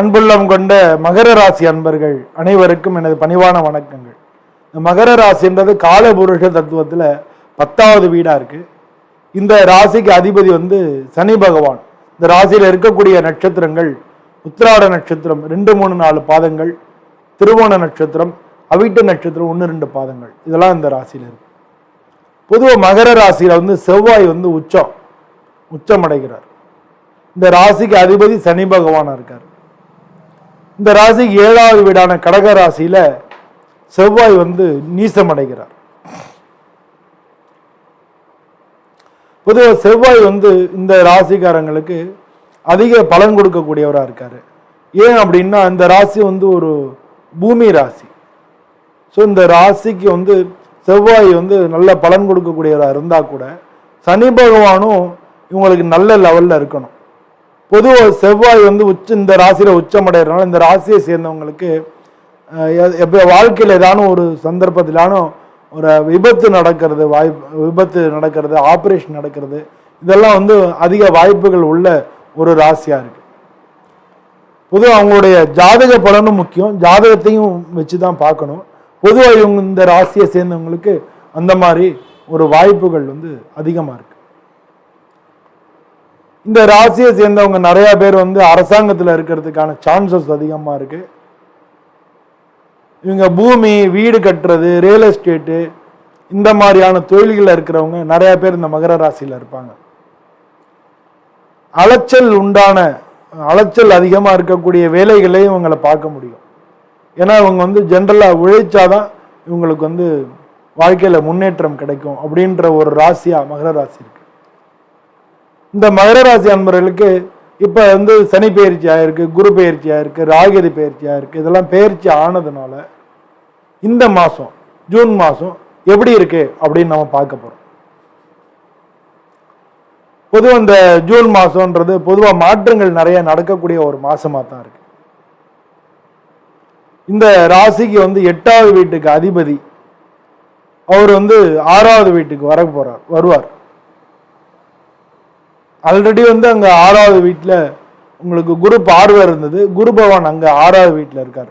அன்புள்ளம் கொண்ட மகர ராசி அன்பர்கள் அனைவருக்கும் எனது பணிவான வணக்கங்கள். இந்த மகர ராசின்றது காலபுருஷ தத்துவத்தில் பத்தாவது வீடாக இருக்குது இந்த ராசிக்கு அதிபதி வந்து சனி பகவான். இந்த ராசியில் இருக்கக்கூடிய நட்சத்திரங்கள் உத்திராட நட்சத்திரம் ரெண்டு மூணு நாலு பாதங்கள் திருவோண நட்சத்திரம் அவிட்ட நட்சத்திரம் ஒன்று ரெண்டு பாதங்கள். இதெல்லாம் இந்த ராசியில் இருக்கு. பொதுவாக மகர ராசியில் வந்து செவ்வாய் வந்து உச்சம் உச்சம் அடைகிறார் இந்த ராசிக்கு அதிபதி சனி பகவானாக இருக்கார். இந்த ராசிக்கு ஏழாவது வீடான கடக ராசியில் செவ்வாய் வந்து நீசம் அடைகிறார். பொதுவாக செவ்வாய் வந்து இந்த ராசிக்காரங்களுக்கு அதிக பலன் கொடுக்கக்கூடியவராக இருக்கார். ஏன் அப்படின்னா இந்த ராசி வந்து ஒரு பூமி ராசி. ஸோ இந்த ராசிக்கு வந்து செவ்வாய் வந்து நல்ல பலன் கொடுக்கக்கூடியவராக இருந்தால் கூட சனி பகவானும் இவங்களுக்கு நல்ல லெவலில் இருக்கணும். பொதுவாக செவ்வாய் வந்து உச்ச இந்த ராசியில் உச்சமடைகிறனால இந்த ராசியை சேர்ந்தவங்களுக்கு எப்போ வாழ்க்கையில் ஏதானும் ஒரு சந்தர்ப்பத்திலானும் ஒரு விபத்து நடக்கிறது வாய்ப்பு விபத்து நடக்கிறது ஆப்ரேஷன் நடக்கிறது இதெல்லாம் வந்து அதிக வாய்ப்புகள் உள்ள ஒரு ராசியாக இருக்குது பொதுவாக அவங்களுடைய ஜாதக பலனும் முக்கியம். ஜாதகத்தையும் வச்சு தான் பார்க்கணும். பொதுவாக இவங்க இந்த ராசியை சேர்ந்தவங்களுக்கு அந்த மாதிரி ஒரு வாய்ப்புகள் வந்து அதிகமாக இருக்குது இந்த ராசியை சேர்ந்தவங்க நிறைய பேர் வந்து அரசாங்கத்தில் இருக்கிறதுக்கான சான்சஸ் அதிகமாக இருக்கு. இவங்க பூமி வீடு கட்டுறது ரியல் எஸ்டேட்டு இந்த மாதிரியான தொழில்களில் இருக்கிறவங்க நிறைய பேர் இந்த மகர ராசியில் இருப்பாங்க. அலைச்சல் உண்டான அலைச்சல் அதிகமாக இருக்கக்கூடிய வேலைகளையும் இவங்களை பார்க்க முடியும். ஏன்னா இவங்க வந்து ஜென்ரலாக உழைச்சாதான் இவங்களுக்கு வந்து வாழ்க்கையில் முன்னேற்றம் கிடைக்கும் அப்படின்ற ஒரு ராசியாக மகர ராசி இருக்கு. இந்த மகர ராசி அன்பர்களுக்கு இப்போ வந்து சனி பயிற்சி ஆயிருக்கு குரு பயிற்சி ஆயிருக்கு ராகிதி பயிற்சி ஆயிருக்கு. இதெல்லாம் பயிற்சி ஆனதுனால இந்த மாதம் ஜூன் மாதம் எப்படி இருக்கு அப்படின்னு நம்ம பார்க்க போகிறோம் பொதுவாக இந்த ஜூன் மாதம்ன்றது பொதுவாக மாற்றங்கள் நிறைய நடக்கக்கூடிய ஒரு மாதமாக தான் இருக்கு. இந்த ராசிக்கு வந்து எட்டாவது வீட்டுக்கு அதிபதி அவர் வந்து ஆறாவது வீட்டுக்கு வர போகிறார் வருவார். ஆல்ரெடி வந்து அங்கே ஆறாவது வீட்டில் உங்களுக்கு குரு பார்வை இருந்தது. குரு பகவான் அங்கே ஆறாவது வீட்டில் இருக்கார்.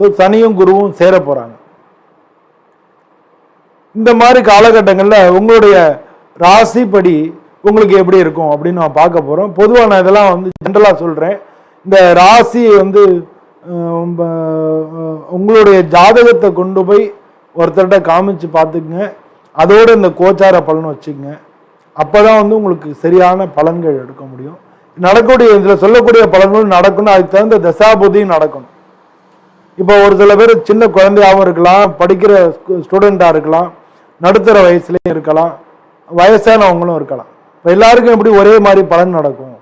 ஸோ சனியும் குருவும் சேர போகிறாங்க இந்த மாதிரி காலகட்டங்களில் உங்களுடைய ராசிப்படி உங்களுக்கு எப்படி இருக்கும் அப்படின்னு நான் பார்க்க போகிறோம் பொதுவாக நான் இதெல்லாம் வந்து ஜென்ரலாக சொல்கிறேன் இந்த ராசி வந்து உங்களுடைய ஜாதகத்தை கொண்டு போய் ஒருத்தர்கிட்ட காமிச்சு பார்த்துக்குங்க. அதோட இந்த கோச்சார பலன் வச்சுக்கங்க. அப்போ தான் வந்து உங்களுக்கு சரியான பலன்கள் எடுக்க முடியும். நடக்கக்கூடிய இதில் சொல்லக்கூடிய பலன்கள் நடக்கணும். அதுக்கு தகுந்த தசாபுதியும் நடக்கணும். இப்போ ஒரு சில பேர் சின்ன குழந்தையாகவும் இருக்கலாம் படிக்கிற ஸ்டூடெண்ட்டாக இருக்கலாம் நடுத்தர வயசுலேயும் இருக்கலாம் வயசானவங்களும் இருக்கலாம். இப்போ எல்லாருக்கும் எப்படி ஒரே மாதிரி பலன் நடக்கும்?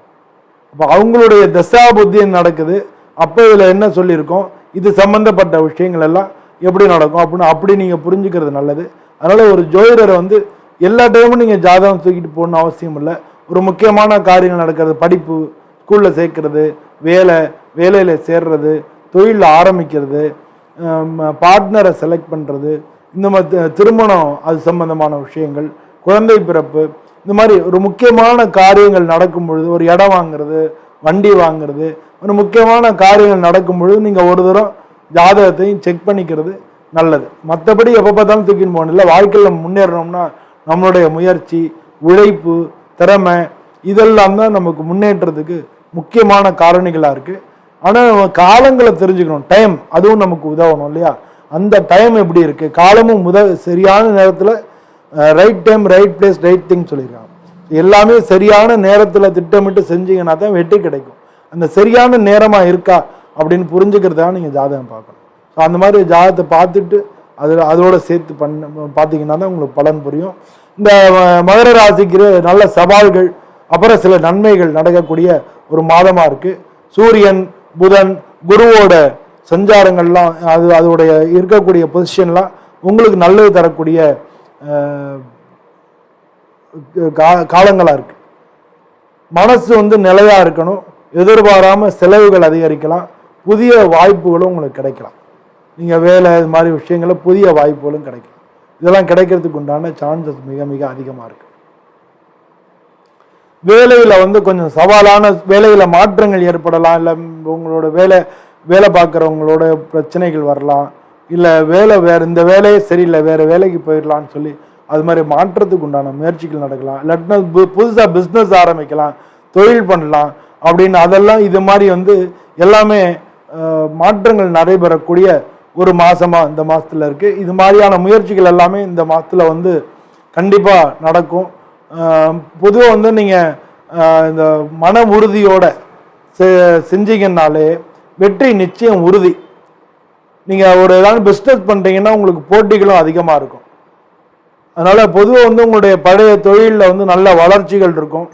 அப்போ அவங்களுடைய தசா புத்தி நடக்குது. அப்போ இதில் என்ன சொல்லியிருக்கோம்? இது சம்மந்தப்பட்ட விஷயங்கள் எல்லாம் எப்படி நடக்கும்? அப்படின்னு அப்படி நீங்கள் புரிஞ்சுக்கிறது நல்லது. அதனால் ஒரு ஜோதிடரை வந்து எல்லா டைமும் நீங்கள் ஜாதகம் தூக்கிட்டு போகணும்னு அவசியம் இல்லை. ஒரு முக்கியமான காரியங்கள் நடக்கிறது படிப்பு ஸ்கூலில் சேர்க்கறது வேலை வேலையில் சேர்றது தொழிலில் ஆரம்பிக்கிறது பார்ட்னரை செலக்ட் பண்ணுறது இந்த மாதிரி திருமணம் அது சம்பந்தமான விஷயங்கள் குழந்தை பிறப்பு இந்த மாதிரி ஒரு முக்கியமான காரியங்கள் நடக்கும் பொழுது ஒரு இடம் வாங்குறது வண்டி வாங்குறது ஒரு முக்கியமான காரியங்கள் நடக்கும் பொழுது நீங்கள் ஒரு தரம் ஜாதகத்தையும் செக் பண்ணிக்கிறது நல்லது. மற்றபடி எப்போ பார்த்தாலும் தூக்கின்னு போகணும். இல்லை வாழ்க்கையில் முன்னேறணும்னா நம்மளுடைய முயற்சி உழைப்பு திறமை இதெல்லாம் தான் நமக்கு முன்னேற்றத்துக்கு முக்கியமான காரணிகளாக இருக்குது ஆனால் காலங்களை தெரிஞ்சுக்கணும். டைம் அதுவும் நமக்கு உதவணும் இல்லையா? அந்த டைம் எப்படி இருக்குது காலமும் உத சரியான நேரத்தில் right time right place right thing சொல்லியிருக்காங்க எல்லாமே சரியான நேரத்தில் திட்டமிட்டு செஞ்சீங்கன்னா தான் வெற்றி கிடைக்கும். அந்த சரியான நேரமாக இருக்கா அப்படின்னு புரிஞ்சுக்கிறதா நீங்கள் ஜாதகம் பார்க்கணும். ஸோ அந்த மாதிரி ஜாதகத்தை பார்த்துட்டு அது அதோட சேர்த்து பண்ண பார்த்தீங்கன்னா தான் உங்களுக்கு பலன் புரியும். இந்த மகர ராசிக்கு நல்ல சவால்கள் அப்புறம் சில நன்மைகள் நடக்கக்கூடிய ஒரு மாதமாக இருக்குது சூரியன் புதன் குருவோட சஞ்சாரங்கள்லாம் அது அதோடைய இருக்கக்கூடிய பொசிஷன்லாம் உங்களுக்கு நல்லது தரக்கூடிய கா- காலங்களாக இருக்குது மனசு வந்து நிலையாக இருக்கணும். எதிர்பாராமல் செலவுகள் அதிகரிக்கலாம். புதிய வாய்ப்புகளும் உங்களுக்கு கிடைக்கலாம். நீங்கள் வேலை இது மாதிரி விஷயங்கள புதிய வாய்ப்புகளும் கிடைக்கும். இதெல்லாம் கிடைக்கிறதுக்கு உண்டான சான்சஸ் மிக மிக அதிகமாக இருக்கு. வேலையில் வந்து கொஞ்சம் சவாலான வேலையில் மாற்றங்கள் ஏற்படலாம் இல்லை உங்களோட வேலை வேலை பார்க்குறவங்களோட பிரச்சனைகள் வரலாம் இல்லை வேலை வேறு இந்த வேலையே சரியில்லை வேறு வேலைக்கு போயிடலான்னு சொல்லி அது மாதிரி மாற்றத்துக்கு உண்டான முயற்சிகள் நடக்கலாம். இல்லாட்டினா புதுசாக பிஸ்னஸ் ஆரம்பிக்கலாம் தொழில் பண்ணலாம் அப்படின்னு அதெல்லாம் இது மாதிரி வந்து எல்லாமே மாற்றங்கள் நடைபெறக்கூடிய ஒரு மாதமாக இந்த மாதத்தில் இருக்குது இது மாதிரியான முயற்சிகள் எல்லாமே இந்த மாதத்தில் வந்து கண்டிப்பாக நடக்கும். பொதுவாக வந்து நீங்கள் இந்த மன உறுதியோட செ- செஞ்சீங்கன்னாலே வெற்றி நிச்சயம் உறுதி. நீங்கள் ஒரு ஏதாவது பிஸ்னஸ் பண்ணுறீங்கன்னா உங்களுக்கு போட்டிகளும் அதிகமாக இருக்கும். அதனால் பொதுவாக வந்து உங்களுடைய பழைய தொழிலில் வந்து நல்ல வளர்ச்சிகள் இருக்கும்.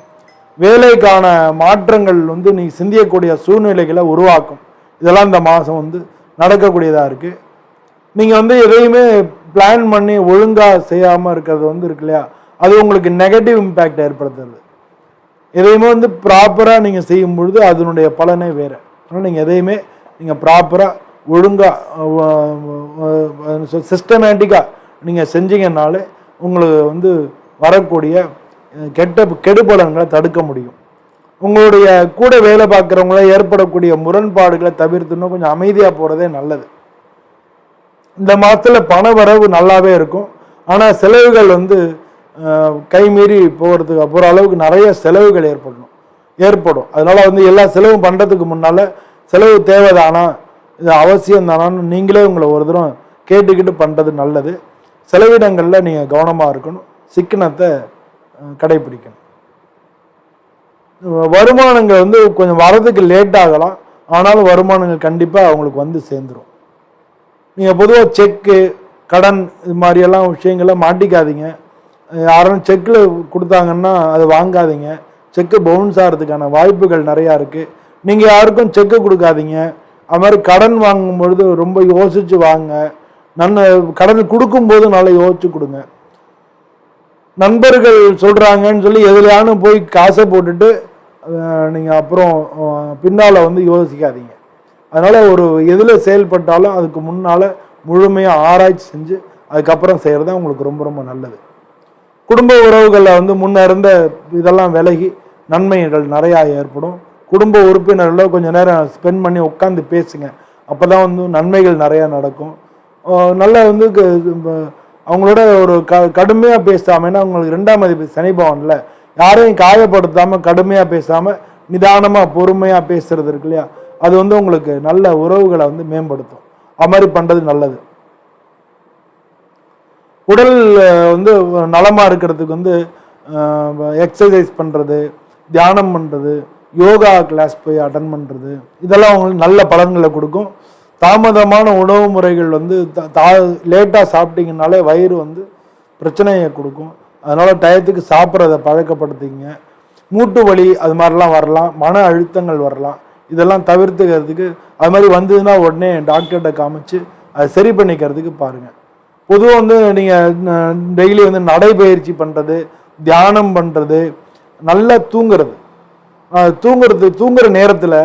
வேலைக்கான மாற்றங்கள் வந்து நீங்கள் சிந்தியக்கூடிய சூழ்நிலைகளை உருவாக்கும். இதெல்லாம் இந்த மாதம் வந்து நடக்கக்கூடியதாக இருக்குது நீங்கள் வந்து எதையுமே பிளான் பண்ணி ஒழுங்காக செய்யாமல் இருக்கிறது வந்து இருக்கு இல்லையா? அது உங்களுக்கு நெகட்டிவ் இம்பேக்ட் ஏற்படுத்துறது. எதையுமே வந்து ப்ராப்பராக நீங்கள் செய்யும் பொழுது அதனுடைய பலனே வேறு. அதனால் நீங்கள் எதையுமே நீங்கள் ப்ராப்பராக ஒழுங்காக சிஸ்டமேட்டிக்காக நீங்கள் செஞ்சீங்கன்னாலே உங்களுக்கு வந்து வரக்கூடிய கெட்ட கெடுபலன்களை தடுக்க முடியும். உங்களுடைய கூட வேலை பார்க்குறவங்கள ஏற்படக்கூடிய முரண்பாடுகளை தவிர்த்துன்னு கொஞ்சம் அமைதியாக போகிறதே நல்லது. இந்த மாதத்தில் பண வரவு நல்லாவே இருக்கும். ஆனால் செலவுகள் வந்து கைமீறி போகிறதுக்கு அப்புறம் அளவுக்கு நிறைய செலவுகள் ஏற்படணும். ஏற்படும். அதனால் வந்து எல்லா செலவும் பண்ணுறதுக்கு முன்னால் செலவு தேவைதானா? இது அவசியம் தானான்னு நீங்களே உங்களை ஒரு தரம் கேட்டுக்கிட்டு பண்ணுறது நல்லது. செலவிடங்களில் நீங்கள் கவனமாக இருக்கணும். சிக்கனத்தை கடைபிடிக்கணும். வருமானங்கள் வந்து கொஞ்சம் வரதுக்கு லேட் ஆகலாம். ஆனாலும் வருமானங்கள் கண்டிப்பாக அவங்களுக்கு வந்து சேர்ந்துரும். நீங்கள் பொதுவாக செக்கு கடன் இது மாதிரியெல்லாம் விஷயங்களை மாட்டிக்காதீங்க. யாரும் செக்கில் கொடுத்தாங்கன்னா அதை வாங்காதீங்க. செக்கு பவுன்ஸ் ஆகிறதுக்கான வாய்ப்புகள் நிறையா இருக்குது நீங்கள் யாருக்கும் செக்கு கொடுக்காதீங்க. அது மாதிரி கடன் வாங்கும் பொழுது ரொம்ப யோசித்து வாங்க. நன்ன கடன் கொடுக்கும்போது நல்லா யோசிச்சு கொடுங்க. நண்பர்கள் சொல்கிறாங்கன்னு சொல்லி எதுலையானு போய் காசை போட்டுட்டு நீங்கள் அப்புறம் பின்னால் வந்து யோசிக்காதீங்க. அதனால் ஒரு எதில் செயல்பட்டாலும் அதுக்கு முன்னால் முழுமையாக ஆராய்ச்சி செஞ்சு அதுக்கப்புறம் செய்கிறது தான் உங்களுக்கு ரொம்ப ரொம்ப நல்லது. குடும்ப உறவுகளில் வந்து முன்ன இருந்த இதெல்லாம் விலகி நன்மைகள் நிறையா ஏற்படும். குடும்ப உறுப்பினர்கள கொஞ்சம் நேரம் ஸ்பெண்ட் பண்ணி உட்காந்து பேசுங்க. அப்போ தான் வந்து நன்மைகள் நிறையா நடக்கும். நல்லா வந்து அவங்களோட ஒரு க கடுமையாக பேசாமல் அவங்களுக்கு ரெண்டாம் மதிப்பு சனி பவனில் யாரையும் காயப்படுத்தாமல் கடுமையாக பேசாமல் நிதானமாக பொறுமையாக பேசுறது இருக்கு இல்லையா? அது வந்து உங்களுக்கு நல்ல உறவுகளை வந்து மேம்படுத்தும். அது மாதிரி பண்ணுறது நல்லது. உடல் வந்து நலமாக இருக்கிறதுக்கு வந்து எக்ஸசைஸ் பண்ணுறது தியானம் பண்ணுறது யோகா கிளாஸ் போய் அட்டன் பண்ணுறது இதெல்லாம் உங்களுக்கு நல்ல பலன்களை கொடுக்கும். தாமதமான உணவு முறைகள் வந்து தா லேட்டாக சாப்பிட்டீங்கனாலே வயிறு வந்து பிரச்சனையை கொடுக்கும். அதனால் டயத்துக்கு சாப்பிட்றத பழக்கப்படுத்திங்க. மூட்டு வலி அது மாதிரிலாம் வரலாம். மன அழுத்தங்கள் வரலாம். இதெல்லாம் தவிர்த்துக்கிறதுக்கு அது மாதிரி வந்ததுன்னா உடனே டாக்டர்கிட்ட காமிச்சு அதை சரி பண்ணிக்கிறதுக்கு பாருங்கள் பொதுவாக வந்து நீங்கள் டெய்லி வந்து நடைபயிற்சி பண்ணுறது தியானம் பண்ணுறது நல்லா தூங்குறது. தூங்குறது தூங்குற நேரத்தில்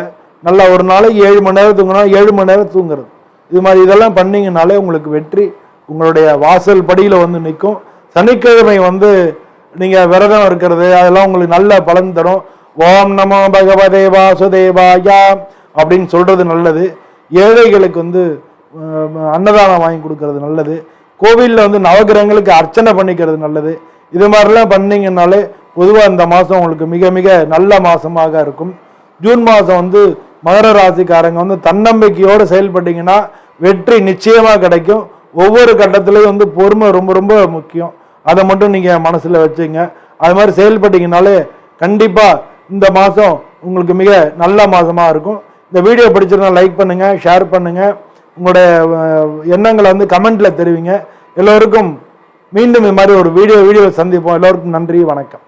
நல்லா ஒரு நாளைக்கு ஏழு மணி நேரம் தூங்கினா ஏழு மணி நேரம் தூங்குறது. இது மாதிரி இதெல்லாம் பண்ணிங்கனாலே உங்களுக்கு வெற்றி. உங்களுடைய வாசல் படியில் வந்து நிற்கும். சனிக்கிழமை வந்து நீங்கள் விரதம் இருக்கிறது அதெல்லாம் உங்களுக்கு நல்ல பலன் தரும். ஓம் நமோ பகவதே வாசுதேவாயா அப்படின்னு சொல்கிறது நல்லது. ஏழைகளுக்கு வந்து அன்னதானம் வாங்கி கொடுக்கறது நல்லது. கோவிலில் வந்து நவகிரகங்களுக்கு அர்ச்சனை பண்ணிக்கிறது நல்லது. இது மாதிரிலாம் பண்ணிங்கனாலே பொதுவாக இந்த மாதம் உங்களுக்கு மிக மிக நல்ல மாதமாக இருக்கும். ஜூன் மாதம் வந்து மகர ராசிக்காரங்க வந்து தன்னம்பிக்கையோடு செயல்பட்டீங்கன்னா வெற்றி நிச்சயமாக கிடைக்கும். ஒவ்வொரு கட்டத்திலையும் வந்து பொறுமை ரொம்ப ரொம்ப முக்கியம். அதை மட்டும் நீங்கள் மனசில் வச்சுங்க. அது மாதிரி செயல்பட்டீங்கனாலே கண்டிப்பாக இந்த மாதம் உங்களுக்கு மிக நல்ல மாதமாக இருக்கும். இந்த வீடியோ பிடிச்சிருந்தா லைக் பண்ணுங்கள் ஷேர் பண்ணுங்கள் உங்களுடைய எண்ணங்களை வந்து கமெண்ட்டில் தெரிவிங்க. எல்லோருக்கும் மீண்டும் இது மாதிரி ஒரு வீடியோ வீடியோ சந்திப்போம். எல்லோருக்கும் நன்றி வணக்கம்.